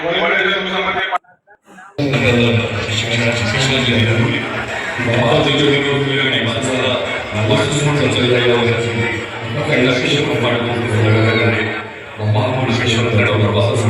तुम्ही मला समजावून सांगू शकता का बाबा तुटून गेले नाही वर्षभर बसूनचच राहायला होत नाही काही रिलेशनशिप फॉर फॉर गदारडे बाबांनी विशेषतः आपल्या वासा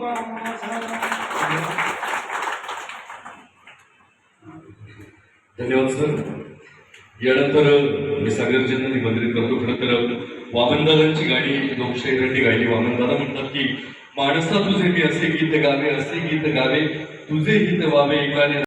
धन्यवाद सर यानंतर मी सागरजींना निमंत्रित करतो खरं तर वामनदादांची गाणी लोकशाहीरांनी गायली वामनदादा म्हणतात की माणसा तुझे मी असे गीत गावे असे गीत गावे तुझे हित वावे एकाने